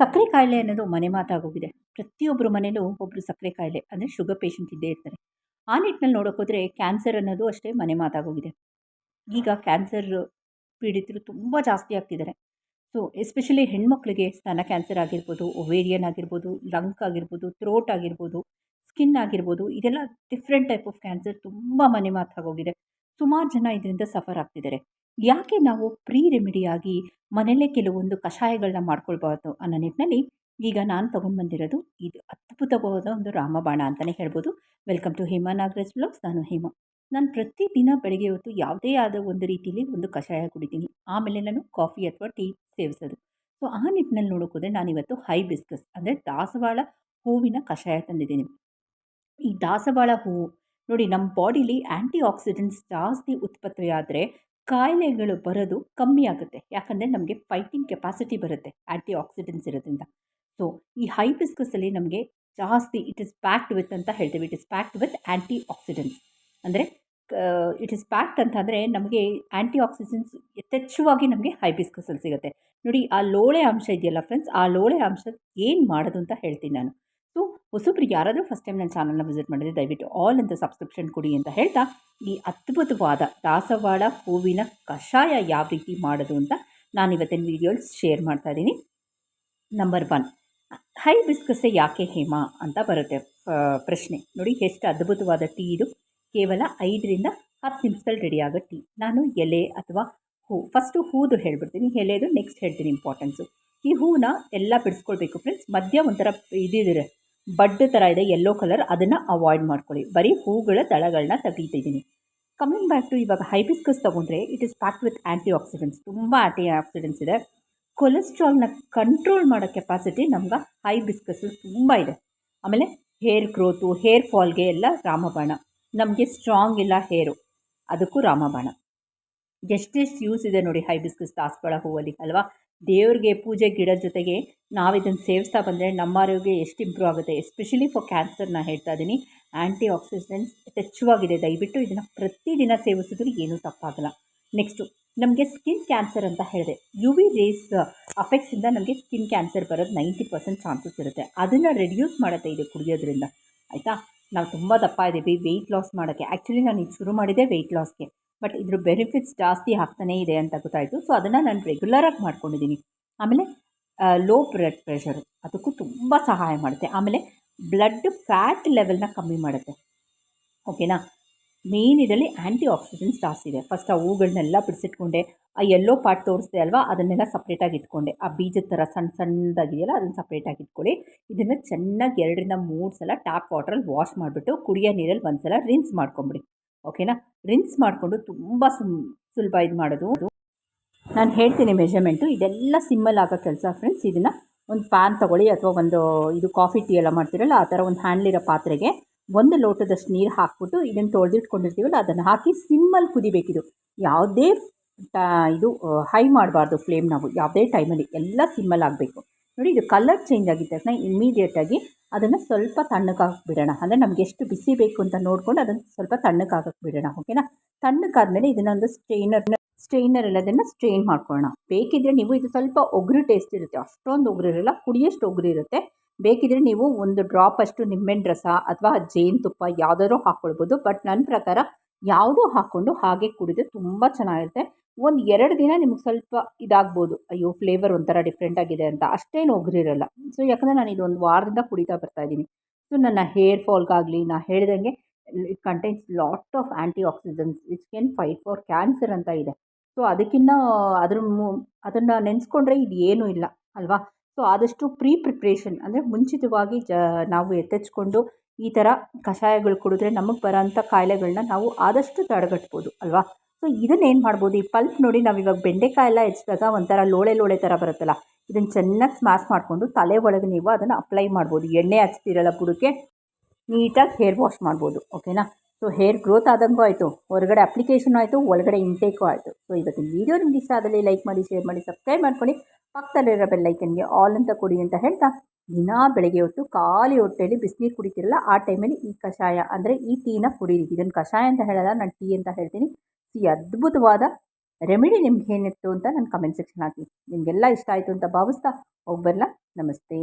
ಸಕ್ಕರೆ ಕಾಯಿಲೆ ಅನ್ನೋದು ಮನೆ ಮಾತಾಗೋಗಿದೆ. ಪ್ರತಿಯೊಬ್ಬರ ಮನೇಲೂ ಒಬ್ಬರು ಸಕ್ಕರೆ ಕಾಯಿಲೆ, ಅಂದರೆ ಶುಗರ್ ಪೇಷಂಟ್ ಇದ್ದೇ ಇರ್ತಾರೆ. ಆ ನಿಟ್ಟಿನಲ್ಲಿ ನೋಡೋಕ್ಕೋದ್ರೆ ಕ್ಯಾನ್ಸರ್ ಅನ್ನೋದು ಅಷ್ಟೇ ಮನೆ ಮಾತಾಗೋಗಿದೆ. ಈಗ ಕ್ಯಾನ್ಸರ್ ಪೀಡಿತರು ತುಂಬ ಜಾಸ್ತಿ ಆಗ್ತಿದ್ದಾರೆ. ಸೊ ಎಸ್ಪೆಷಲಿ ಹೆಣ್ಮಕ್ಳಿಗೆ ಸ್ತನ ಕ್ಯಾನ್ಸರ್ ಆಗಿರ್ಬೋದು ಒವೇರಿಯನ್ ಆಗಿರ್ಬೋದು ಲಂಗ್ ಆಗಿರ್ಬೋದು ಥ್ರೋಟ್ ಆಗಿರ್ಬೋದು ಸ್ಕಿನ್ ಆಗಿರ್ಬೋದು, ಇದೆಲ್ಲ ಡಿಫ್ರೆಂಟ್ ಟೈಪ್ ಆಫ್ ಕ್ಯಾನ್ಸರ್ ತುಂಬ ಮನೆ ಮಾತಾಗೋಗಿದೆ. ಸುಮಾರು ಜನ ಇದರಿಂದ ಸಫರ್ ಆಗ್ತಿದ್ದಾರೆ. ಯಾಕೆ ನಾವು ಪ್ರೀ ರೆಮಿಡಿಯಾಗಿ ಮನೆಯಲ್ಲೇ ಕೆಲವೊಂದು ಕಷಾಯಗಳನ್ನ ಮಾಡ್ಕೊಳ್ಬಾರ್ದು ಅನ್ನೋ ನಿಟ್ಟಿನಲ್ಲಿ ಈಗ ನಾನು ತೊಗೊಂಡು ಬಂದಿರೋದು ಇದು ಅದ್ಭುತವಾದ ಒಂದು ರಾಮಬಾಣ ಅಂತಲೇ ಹೇಳ್ಬೋದು. Welcome to Hema Nagaraj blogs ನಾನು ಹೇಮಾ. ನಾನು ಪ್ರತಿದಿನ ಬೆಳಗ್ಗೆ ಹೊತ್ತು ಯಾವುದೇ ಆದ ಒಂದು ರೀತಿಯಲ್ಲಿ ಒಂದು ಕಷಾಯ ಕುಡಿತೀನಿ. ಆಮೇಲೆ ನಾನು ಕಾಫಿ ಅಥವಾ ಟೀ ಸೇವಿಸೋದು. ಸೊ ಆ ನಿಟ್ಟಿನಲ್ಲಿ ನೋಡೋಕೋದ್ರೆ ನಾನಿವತ್ತು ಹೈ ಬಿಸ್ಕಸ್ ಅಂದರೆ ದಾಸವಾಳ ಹೂವಿನ ಕಷಾಯ ತಂದಿದ್ದೀನಿ. ಈ ದಾಸವಾಳ ಹೂವು ನೋಡಿ ನಮ್ಮ ಬಾಡಿಲಿ ಆ್ಯಂಟಿ ಆಕ್ಸಿಡೆಂಟ್ಸ್ ಜಾಸ್ತಿ ಉತ್ಪತ್ತಿಯಾದರೆ ಕಾಯಿಲೆಗಳು ಬರೋದು ಕಮ್ಮಿ ಆಗುತ್ತೆ. ಯಾಕಂದರೆ ನಮಗೆ ಫೈಟಿಂಗ್ ಕೆಪಾಸಿಟಿ ಬರುತ್ತೆ ಆ್ಯಂಟಿ ಆಕ್ಸಿಡೆಂಟ್ಸ್ ಇರೋದ್ರಿಂದ. ಸೊ ಈ ಹೈಬಿಸ್ಕಸಲ್ಲಿ ನಮಗೆ ಜಾಸ್ತಿ ಇಟ್ ಇಸ್ ಪ್ಯಾಕ್ಡ್ ವಿತ್ ಅಂತ ಹೇಳ್ತೀವಿ. It is packed with antioxidants ಅಂದರೆ ಇಟ್ ಇಸ್ ಪ್ಯಾಕ್ಡ್ ಅಂತಂದರೆ ನಮಗೆ ಆ್ಯಂಟಿ ಆಕ್ಸಿಡೆಂಟ್ಸ್ ಯಥೇಚ್ಛವಾಗಿ ನಮಗೆ ಹೈಬಿಸ್ಕಸಲ್ಲಿ ಸಿಗುತ್ತೆ. ನೋಡಿ, ಆ ಲೋಳೆ ಅಂಶ ಇದೆಯಲ್ಲ ಫ್ರೆಂಡ್ಸ್ ಆ ಲೋಳೆ ಅಂಶ ಏನು ಮಾಡೋದು ಅಂತ ಹೇಳ್ತೀನಿ ನಾನು. ಸೊ ಹೊಸಬ್ರು ಯಾರಾದರೂ ಫಸ್ಟ್ ಟೈಮ್ ನನ್ನ ಚಾನಲ್ನ ವಿಸಿಟ್ ಮಾಡಿದ್ರೆ ದಯವಿಟ್ಟು ಆಲ್ ಅಂತ ಸಬ್ಸ್ಕ್ರಿಪ್ಷನ್ ಕೊಡಿ ಅಂತ ಹೇಳ್ತಾ, ಈ ಅದ್ಭುತವಾದ ದಾಸವಾಳ ಹೂವಿನ ಕಷಾಯ ಯಾವ ರೀತಿ ಮಾಡೋದು ಅಂತ ನಾನು ಇವತ್ತಿನ ವೀಡಿಯೋಸ್ ಶೇರ್ ಮಾಡ್ತಾ ಇದ್ದೀನಿ. ನಂಬರ್ ಒನ್ ಹೈ ಬಿಸ್ಕಸ್ಸೆ ಯಾಕೆ ಹೇಮ ಅಂತ ಬರುತ್ತೆ ಪ್ರಶ್ನೆ. ನೋಡಿ, ಎಷ್ಟು ಅದ್ಭುತವಾದ ಟೀ ಇದು. ಕೇವಲ ಐದರಿಂದ ಹತ್ತು ನಿಮಿಷದಲ್ಲಿ ರೆಡಿ ಆಗೋ ಟೀ. ನಾನು ಎಲೆ ಅಥವಾ ಹೂ ಫಸ್ಟು ಹೂದು ಹೇಳ್ಬಿಡ್ತೀನಿ, ಎಲೆದು ನೆಕ್ಸ್ಟ್ ಹೇಳ್ತೀನಿ ಇಂಪಾರ್ಟೆನ್ಸು ಈ ಹೂನ ಎಲ್ಲ ಬಿಡಿಸ್ಕೊಳ್ಬೇಕು ಫ್ರೆಂಡ್ಸ್ ಮಧ್ಯ ಒಂಥರ ಇದಿದೆ ಬಡ್ ಥರ ಇದೆ ಯೆಲ್ಲೋ ಕಲರ್ ಅದನ್ನು ಅವಾಯ್ಡ್ ಮಾಡ್ಕೊಳ್ಳಿ. ಬರೀ ಹೂಗಳ ದಳಗಳನ್ನ ತೆಗಿತಿದ್ದೀನಿ ಕಮಿಂಗ್ ಬ್ಯಾಕ್ ಟು ಇವಾಗ ಹೈಬಿಸ್ಕಸ್ ತೊಗೊಂಡ್ರೆ it is pack with antioxidants ತುಂಬ ಆ್ಯಂಟಿ ಆಕ್ಸಿಡೆಂಟ್ಸ್ ಇದೆ ಕೊಲೆಸ್ಟ್ರಾಲ್ನ ಕಂಟ್ರೋಲ್ ಮಾಡೋ ಕೆಪಾಸಿಟಿ ನಮ್ಗೆ ಹೈಬಿಸ್ಕಸ್ ತುಂಬ ಇದೆ. ಆಮೇಲೆ ಹೇರ್ ಗ್ರೋತು ಹೇರ್ ಫಾಲ್ಗೆ ಎಲ್ಲ ರಾಮಬಾಣ. ನಮಗೆ ಸ್ಟ್ರಾಂಗ್ ಇಲ್ಲ ಹೇರು ಅದಕ್ಕೂ ರಾಮಬಾಣ. ಎಷ್ಟೆಷ್ಟು ಯೂಸ್ ಇದೆ ನೋಡಿ ಹೈಬಿಸ್ಕಸ್ ದಾಸವಾಳ ಹೂವಲ್ಲಿ, ಅಲ್ವಾ? ದೇವ್ರಿಗೆ ಪೂಜೆ ಗಿಡದ ಜೊತೆಗೆ ನಾವು ಇದನ್ನು ಸೇವಿಸ್ತಾ ಬಂದರೆ ನಮ್ಮ ಆರೋಗ್ಯ ಎಷ್ಟು ಇಂಪ್ರೂವ್ ಆಗುತ್ತೆ ಎಸ್ಪೆಷಲಿ ಫಾರ್ ಕ್ಯಾನ್ಸರ್ ಹೇಳ್ತಾ ಇದ್ದೀನಿ ಆ್ಯಂಟಿ ಆಕ್ಸಿಡೆಂಟ್ಸ್ ಹೆಚ್ಚುವಾಗಿದೆ. ದಯವಿಟ್ಟು ಇದನ್ನು ಪ್ರತಿದಿನ ಸೇವಿಸಿದ್ರೂ ಏನೂ ತಪ್ಪಾಗಲ್ಲ. ನೆಕ್ಸ್ಟು ನಮಗೆ ಸ್ಕಿನ್ ಕ್ಯಾನ್ಸರ್ ಅಂತ ಹೇಳಿದೆ. ಯು ವಿ ರೇಸ್ ಅಫೆಕ್ಟ್ಸಿಂದ ನಮಗೆ ಸ್ಕಿನ್ ಕ್ಯಾನ್ಸರ್ ಬರೋದು ನೈಂಟಿ ಪರ್ಸೆಂಟ್ ಚಾನ್ಸಸ್ ಇರುತ್ತೆ. ಅದನ್ನು ರೆಡ್ಯೂಸ್ ಮಾಡುತ್ತೆ ಇದು ಕುಡಿಯೋದ್ರಿಂದ. ಆಯಿತಾ? ನಾವು ತುಂಬ ದಪ್ಪ ಇದ್ದೀವಿ ವೆಯ್ಟ್ ಲಾಸ್ ಮಾಡೋಕ್ಕೆ. ಆ್ಯಕ್ಚುಲಿ ನಾನು ಇದು ಶುರು ಮಾಡಿದೆ ವೆಯ್ಟ್ ಲಾಸ್ಗೆ ಬಟ್ ಇದ್ರ ಬೆನಿಫಿಟ್ಸ್ ಜಾಸ್ತಿ ಆಗ್ತಾನೇ ಇದೆ ಅಂತ ಗೊತ್ತಾಯಿತು. ಸೊ ಅದನ್ನು ನಾನು ರೆಗ್ಯುಲರಾಗಿ ಮಾಡ್ಕೊಂಡಿದ್ದೀನಿ ಆಮೇಲೆ ಲೋ ಬ್ಲಡ್ ಪ್ರೆಷರ್ ಅದಕ್ಕೂ ತುಂಬ ಸಹಾಯ ಮಾಡುತ್ತೆ. ಆಮೇಲೆ ಬ್ಲಡ್ ಫ್ಯಾಟ್ ಲೆವೆಲ್ನ ಕಮ್ಮಿ ಮಾಡುತ್ತೆ. ಓಕೆನಾ ಮೇನ್ ಇದರಲ್ಲಿ ಆ್ಯಂಟಿ ಆಕ್ಸಿಡೆಂಟ್ಸ್ ಜಾಸ್ತಿ ಇದೆ. ಫಸ್ಟ್ ಆ ಹೂಗಳನ್ನೆಲ್ಲ ಬಿಡಿಸಿಟ್ಕೊಂಡೆ. ಆ ಎಲ್ಲೋ ಪಾರ್ಟ್ ತೋರಿಸಿದೆ ಅಲ್ವಾ? ಅದನ್ನೆಲ್ಲ ಸಪ್ರೇಟಾಗಿ ಇಟ್ಕೊಂಡೆ. ಆ ಬೀಜದ ಥರ ಸಣ್ಣ ಸಣ್ಣದಾಗಿದೆಯಲ್ಲ, ಅದನ್ನು ಸಪ್ರೇಟಾಗಿ ಇಟ್ಕೊಳ್ಳಿ. ಇದನ್ನು ಚೆನ್ನಾಗಿ ಎರಡರಿಂದ ಮೂರು ಸಲ ಟ್ಯಾಪ್ ವಾಟ್ರಲ್ಲಿ ವಾಶ್ ಮಾಡಿಬಿಟ್ಟು ಕುಡಿಯೋ ನೀರಲ್ಲಿ ಒಂದು ಸಲ ರಿನ್ಸ್ ಮಾಡ್ಕೊಂಬಿಡಿ. ಓಕೆನಾ? ರಿನ್ಸ್ ಮಾಡಿಕೊಂಡು ತುಂಬ ಸುಲಭ ಇದು ಮಾಡೋದು. ನಾನು ಹೇಳ್ತೀನಿ ಮೆಷರ್ಮೆಂಟು. ಇದೆಲ್ಲ ಸಿಮ್ಮಲ್ಲಿ ಆಗೋ ಕೆಲಸ ಫ್ರೆಂಡ್ಸ್. ಇದನ್ನು ಒಂದು ಪ್ಯಾನ್ ತೊಗೊಳ್ಳಿ ಅಥವಾ ಒಂದು ಇದು ಕಾಫಿ ಟೀ ಎಲ್ಲ ಮಾಡ್ತೀರಲ್ಲ, ಆ ಥರ ಒಂದು ಹ್ಯಾಂಡ್ಲಿರೋ ಪಾತ್ರೆಗೆ ಒಂದು ಲೋಟದಷ್ಟು ನೀರು ಹಾಕ್ಬಿಟ್ಟು ಇದನ್ನು ತೊಳೆದಿಟ್ಕೊಂಡಿರ್ತೀವಲ್ಲ, ಅದನ್ನು ಹಾಕಿ ಸಿಮ್ಮಲ್ಲಿ ಕುದಿಬೇಕಿದು. ಯಾವುದೇ ಇದು, ಹೈ ಮಾಡಬಾರ್ದು ಫ್ಲೇಮ್ ನಾವು. ಯಾವುದೇ ಟೈಮಲ್ಲಿ ಎಲ್ಲ ಸಿಮ್ಮಲ್ಲಿ ಆಗಬೇಕು. ನೋಡಿ, ಇದು ಕಲರ್ ಚೇಂಜ್ ಆಗಿದ್ದ ತಕ್ಷಣ ಇಮಿಡಿಯೇಟಾಗಿ ಅದನ್ನು ಸ್ವಲ್ಪ ತಣ್ಣಗಾಗಕ್ಕೆ ಬಿಡೋಣ ಅಂದರೆ ನಮಗೆ ಎಷ್ಟು ಬಿಸಿ ಬೇಕು ಅಂತ ನೋಡ್ಕೊಂಡು ಅದನ್ನು ಸ್ವಲ್ಪ ತಣ್ಣಗಾಗಕ್ಕೆ ಬಿಡೋಣ ಓಕೆನಾ ತಣ್ಣಗಾದ್ಮೇಲೆ ಇದನ್ನು ಒಂದು ಸ್ಟ್ರೈನರ್ ಸ್ಟ್ರೈನರ್ ಎಲ್ಲದನ್ನು ಸ್ಟ್ರೈನ್ ಮಾಡ್ಕೊಳ್ಳೋಣ. ಬೇಕಿದ್ರೆ ನೀವು ಇದು ಸ್ವಲ್ಪ ಒಗ್ರು ಟೇಸ್ಟ್ ಇರುತ್ತೆ. ಅಷ್ಟೊಂದು ಒಗ್ರು ಇರಲ್ಲ ಕುಡಿಯೋಷ್ಟು ಒಗ್ರು ಇರುತ್ತೆ ಬೇಕಿದ್ರೆ ನೀವು ಒಂದು ಡ್ರಾಪ್ ಅಷ್ಟು ನಿಂಬೆಹಣ್ಣು ರಸ ಅಥವಾ ಜೇನುತುಪ್ಪ ಯಾವುದಾದ್ರೂ ಹಾಕ್ಕೊಳ್ಬೋದು. ಬಟ್ ನನ್ನ ಪ್ರಕಾರ ಯಾವುದೂ ಹಾಕ್ಕೊಂಡು ಹಾಗೆ ಕುಡಿದ್ರೆ ತುಂಬ ಚೆನ್ನಾಗಿರುತ್ತೆ. ಒಂದು ಎರಡು ದಿನ ನಿಮ್ಗೆ ಸ್ವಲ್ಪ ಇದಾಗ್ಬೋದು. ಅಯ್ಯೋ ಫ್ಲೇವರ್ ಒಂಥರ ಡಿಫ್ರೆಂಟ್ ಆಗಿದೆ ಅಂತ. ಅಷ್ಟೇನು ಒಗ್ರಿರಲ್ಲ. ಸೊ ಯಾಕಂದರೆ ನಾನು ಇದೊಂದು ವಾರದಿಂದ ಕುಡಿತಾ ಬರ್ತಾ ಇದ್ದೀನಿ. ಸೊ ನನ್ನ ಹೇರ್ ಫಾಲ್ಗಾಗಲಿ ನಾನು ಹೇಳಿದಂಗೆ it contains lot of antioxidants which can fight for cancer ಅಂತ ಇದೆ. ಸೊ ಅದಕ್ಕಿಂತ ಅದ್ರ ಅದನ್ನು ನೆನೆಸ್ಕೊಂಡ್ರೆ ಇದು ಏನೂ ಇಲ್ಲ, ಅಲ್ವಾ? ಸೊ ಆದಷ್ಟು ಪ್ರೀ ಪ್ರಿಪ್ರೇಷನ್ ಅಂದರೆ ಮುಂಚಿತವಾಗಿ ಜ, ನಾವು ಎತ್ತೆಚ್ಕೊಂಡು ಈ ಥರ ಕಷಾಯಗಳು ಕುಡಿದ್ರೆ ನಮಗೆ ಬರೋಂಥ ಕಾಯಿಲೆಗಳನ್ನ ನಾವು ಆದಷ್ಟು ತಡೆಗಟ್ಬೋದು, ಅಲ್ವಾ? ಸೊ ಇದನ್ನು ಏನು ಮಾಡ್ಬೋದು? ಈ ಪಲ್ಪ್ ನೋಡಿ ನಾವು ಇವಾಗ ಬೆಂಡೆಕಾಯಿ ಎಲ್ಲ ಹೆಚ್ಚಿದಾಗ ಒಂಥರ ಲೋಳೆ ಲೋಳೆ ಥರ ಬರುತ್ತಲ್ಲ, ಇದನ್ನು ಚೆನ್ನಾಗಿ ಸ್ಮ್ಯಾಶ್ ಮಾಡಿಕೊಂಡು ತಲೆ ಒಳಗೆ ನೀವು ಅದನ್ನು ಅಪ್ಲೈ ಮಾಡ್ಬೋದು. ಎಣ್ಣೆ ಹಚ್ತಿರಲ್ಲ ಬುಡಕ್ಕೆ ನೀಟಾಗಿ ಹೇರ್ ವಾಶ್ ಮಾಡ್ಬೋದು ಓಕೆನಾ ಸೊ ಹೇರ್ ಗ್ರೋತ್ ಆದಂಗೂ ಆಯಿತು, ಹೊರಗಡೆ ಅಪ್ಲಿಕೇಶನ್ ಆಯಿತು, ಒಳಗಡೆ ಇಂಟೇಕು ಆಯಿತು. ಸೊ ಇವತ್ತಿನ ವೀಡಿಯೋ ನಿಮ್ಗೆ ಇಷ್ಟ ಆದಲ್ಲಿ ಲೈಕ್ ಮಾಡಿ ಶೇರ್ ಮಾಡಿ ಸಬ್ಸ್ಕ್ರೈಬ್ ಮಾಡ್ಕೊಳ್ಳಿ. ಪಕ್ಕದಲ್ಲಿರೋ ಬೆಲ್ಲೈಕನ್ಗೆ ಆಲ್ ಅಂತ ಕೊಡಿ ಅಂತ ಹೇಳ್ತಾ, ದಿನ ಬೆಳಗ್ಗೆ ಹೊತ್ತು ಖಾಲಿ ಹೊಟ್ಟೆಯಲ್ಲಿ ಬಿಸಿನೀರು ಕುಡಿತಿರಲ್ಲ, ಆ ಟೈಮಲ್ಲಿ ಈ ಕಷಾಯ, ಅಂದರೆ ಈ ಟೀನ ಕುಡೀರಿ. ಇದನ್ನು ಕಷಾಯ ಅಂತ ಹೇಳಲ್ಲ, ನಾನು ಟೀ ಅಂತ ಹೇಳ್ತೀನಿ. ಈ ಅದ್ಭುತವಾದ ರೆಮಿಡಿ ನಿಮ್ಗೆ ಏನಿತ್ತು ಅಂತ ನನ್ನ ಕಮೆಂಟ್ ಸೆಕ್ಷನ್ ಹಾಕಿ. ನಿಮಗೆಲ್ಲ ಇಷ್ಟ ಆಯಿತು ಅಂತ ಭಾವಿಸ್ತಾ ಹೋಗ್ಬರಲ್ಲ ನಮಸ್ತೆ.